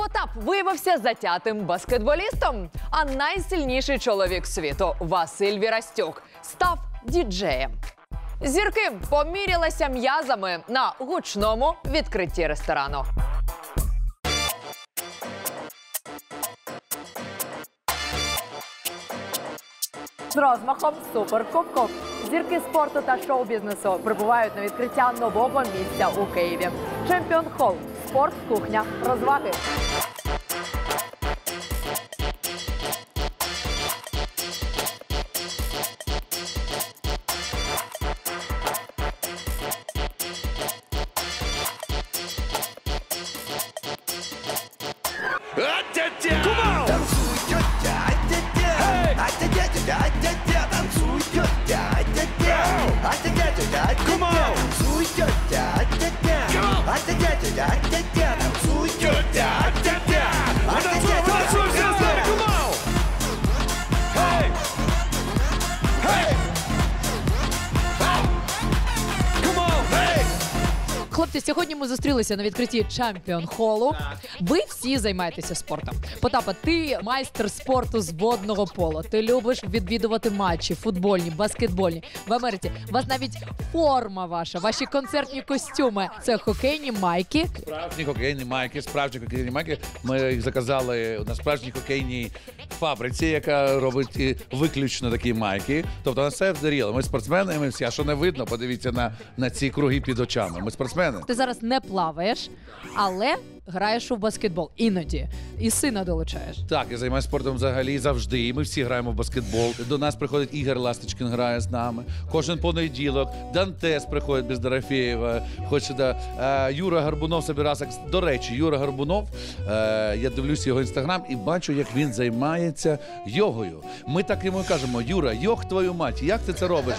Потап виявився затятим баскетболістом. А найсильніший чоловік світу Василь Вірастюк став діджеєм. Зірки помірялися м'язами на гучному відкритті ресторану. З розмахом суперкубку зірки спорту та шоу-бізнесу прибувають на відкриття нового місця у Києві. Чемпіон Холл, спорт, кухня, розваги. Хлопці, сьогодні ми зустрілися на відкритті Чемпіон Холу. Ви всі займаєтеся спортом. Потапа, ти майстер спорту з водного пола. Ти любиш відвідувати матчі, футбольні, баскетбольні. В Америці у вас навіть форма ваша, ваші концертні костюми. Це хокейні майки. Справжні хокейні майки, справжні хокейні майки. Ми їх заказали на справжній хокейній фабриці, яка робить виключно такі майки. Тобто на все вдаріло. Ми спортсмени, ми всі. А що не видно, подивіться на, на ці круги під очами. Ми спортсмени. Ти зараз не плаваєш, але граєш у баскетбол іноді і сина долучаєш. Так, я займаюся спортом взагалі завжди. І ми всі граємо в баскетбол. До нас приходить Ігор Ласточкин, грає з нами. Кожен понеділок. Дантес приходить без Дорофєєва. Хоче да. Е, Юра Гарбунов собирався. До речі, Юра Гарбунов. Е, я дивлюсь його інстаграм і бачу, як він займається йогою. Ми так йому кажемо: Юра, йог твою мать, як ти це робиш?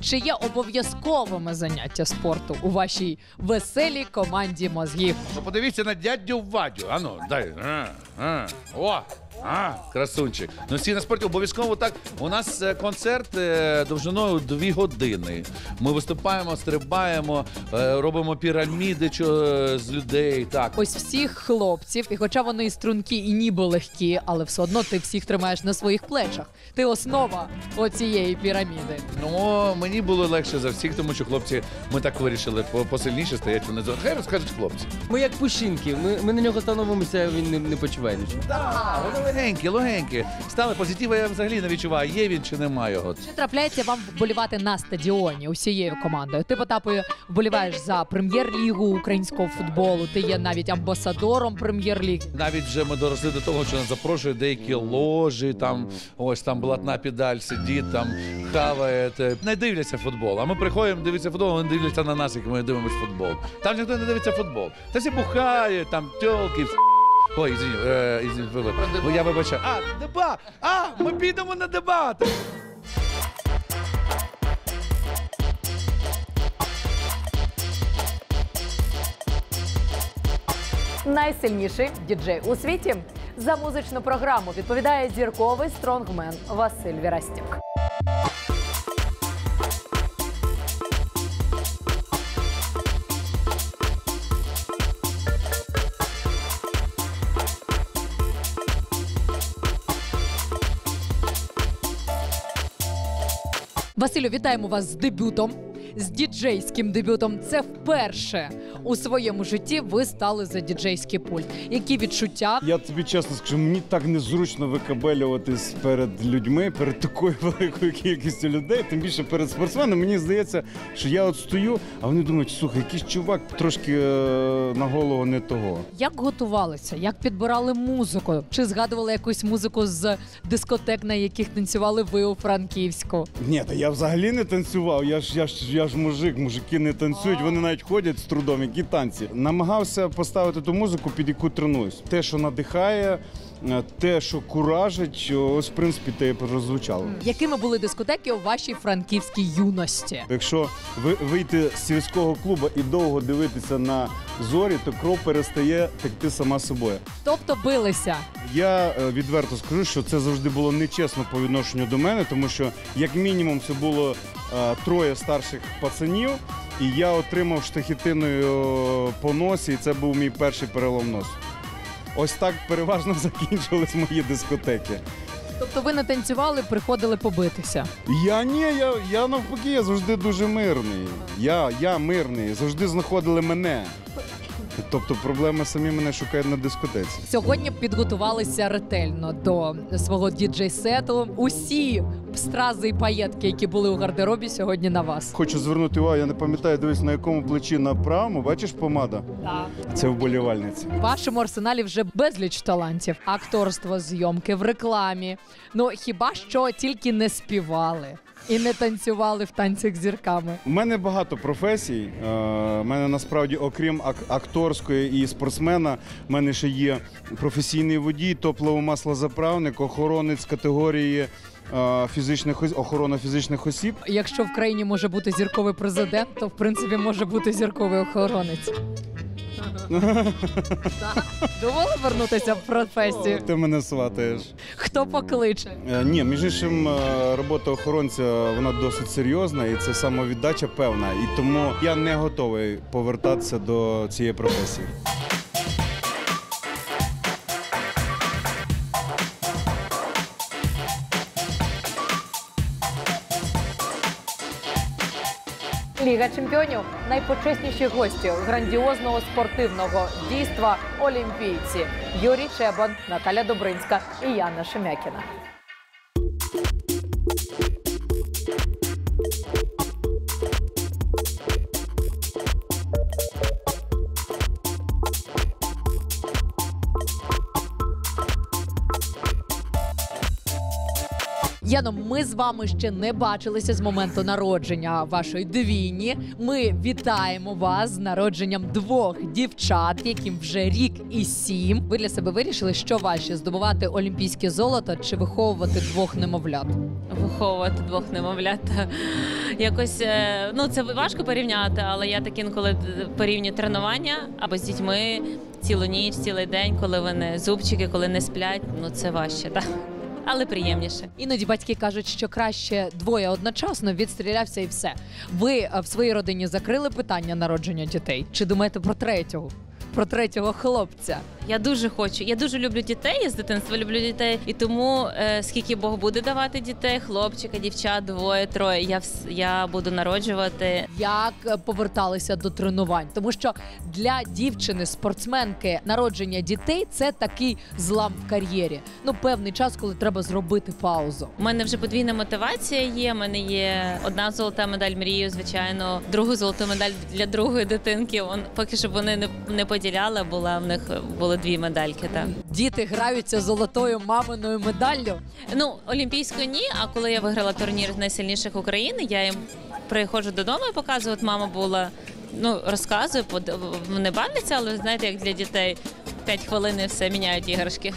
Чи є обов'язковими заняття спорту у вашій веселій команді мозгів? Ну, подивіться на дядю Вадю. Ану, дай. А, а, о! А, красунчик. Ну всі на спорті обов'язково так. У нас е, концерт е, довжиною дві години. Ми виступаємо, стрибаємо, е, робимо піраміди чо- е, з людей. Так. Ось всіх хлопців, і хоча вони і струнки, і ніби легкі, але все одно ти всіх тримаєш на своїх плечах. Ти основа оцієї піраміди. Ну, мені було легше за всіх, тому що хлопці, ми так вирішили по- посильніше стоять внизу. Хай розкажуть хлопці. Ми як пушинки, ми, ми на нього становимося, він не, не почуває нічого. Так, легенькі, легенькі. Стали позитива, я взагалі не відчуваю, є він чи нема його. Чи трапляється вам вболівати на стадіоні усією командою? Ти Потапою вболіваєш за прем'єр-лігу українського футболу. Ти є навіть амбасадором прем'єр-ліги. Навіть вже ми доросли до того, що нас запрошують деякі ложі, там ось там блатна педаль сидить, там хаває, те. не дивляться футбол. А ми приходимо, дивитися футбол, вони дивляться на нас, як ми дивимося футбол. Там ніхто не дивиться футбол. Та всі бухають, там тьолки. Ой, извини, е, извини, ви- ви- я вибачаю. А, деба! А, ми підемо на дебати! Найсильніший діджей у світі. За музичну програму відповідає зірковий стронгмен Василь Вірастюк. Василю, вітаємо вас з дебютом, з діджейським дебютом. Це вперше у своєму житті ви стали за діджейський пульт. Які відчуття? Я тобі чесно скажу, мені так незручно викабелюватись перед людьми, перед такою великою кількістю людей, тим більше перед спортсменами. Мені здається, що я от стою, а вони думають, слухай, якийсь чувак трошки е, на голову не того. Як готувалися? Як підбирали музику? Чи згадували якусь музику з дискотек, на яких танцювали ви у Франківську? Ні, та я взагалі не танцював. Я ж я ж я ж мужик, мужики не танцюють, вони навіть ходять з трудом, які танці. Намагався поставити ту музику, під яку тренуюсь. Те, що надихає, е, те, що куражить, ось в принципі те і прозвучало. Якими були дискотеки у вашій франківській юності? Якщо ви вийти з сільського клубу і довго дивитися на зорі, то кров перестає текти сама собою. Тобто билися. Я е, відверто скажу, що це завжди було нечесно по відношенню до мене, тому що як мінімум це було е, троє старших пацанів, і я отримав штахітиною по носі, і це був мій перший перелом носу. ось так переважно закінчились мої дискотеки. Тобто ви не танцювали, приходили побитися. Я ні, я, я навпаки, я завжди дуже мирний. Я, я мирний, завжди знаходили мене. Тобто проблеми самі мене шукають на дискотеці. Сьогодні підготувалися ретельно до свого діджей-сету. Усі стрази і паєтки, які були у гардеробі, сьогодні на вас. Хочу звернути увагу, я не пам'ятаю, дивись на якому плечі на правому, бачиш помада? Це вболівальниця. В вашому арсеналі вже безліч талантів: акторство, зйомки в рекламі. Ну хіба що тільки не співали і не танцювали в танцях з зірками. У мене багато професій. Е, У мене насправді, окрім ак- акторської і спортсмена, в мене ще є професійний водій, топливо-маслозаправник, охоронець категорії е, фізичних ос- охорона фізичних осіб. Якщо в країні може бути зірковий президент, то в принципі може бути зірковий охоронець. Так. Думали вернутися в професію? Ти мене сватаєш. Хто покличе? Е, Ні, між іншим, е, робота охоронця вона досить серйозна і це самовіддача певна. І тому я не готовий повертатися до цієї професії. Ліга чемпіонів найпочесніші гості грандіозного спортивного дійства олімпійці Юрій Чебан, Наталя Добринська і Яна Шемякіна. Яно, ми з вами ще не бачилися з моменту народження вашої двійні. Ми вітаємо вас з народженням двох дівчат, яким вже рік і сім. Ви для себе вирішили, що важче здобувати олімпійське золото чи виховувати двох немовлят? виховувати двох немовлят. Якось е, ну це важко порівняти, але я так інколи порівнюю тренування або з дітьми цілу ніч, цілий день, коли вони зубчики, коли не сплять. Ну це важче, так. Але приємніше. Іноді батьки кажуть, що краще двоє одночасно відстрілявся і все. Ви е, в своїй родині закрили питання народження дітей? Чи думаєте про третього? Про третього хлопця? Я дуже хочу. Я дуже люблю дітей. Я з дитинства люблю дітей. І тому е, скільки Бог буде давати дітей, хлопчика, дівчат, двоє, троє. Я вс- я буду народжувати. як е, поверталися до тренувань, тому що для дівчини, спортсменки, народження дітей це такий злам в кар'єрі. Ну певний час, коли треба зробити паузу. У мене вже подвійна мотивація є. У мене є одна золота медаль мрію, звичайно, другу золоту медаль для другої дитинки. Он поки що вони не, не поділяли, була в них були дві медальки. Так Діти граються золотою маминою медаллю. ну олімпійською ні. А коли я виграла турнір з найсильніших України, я їм приходжу додому і показую. От мама була. Ну, розказую, не бавляться, але знаєте, як для дітей 5 хвилин і все міняють іграшки.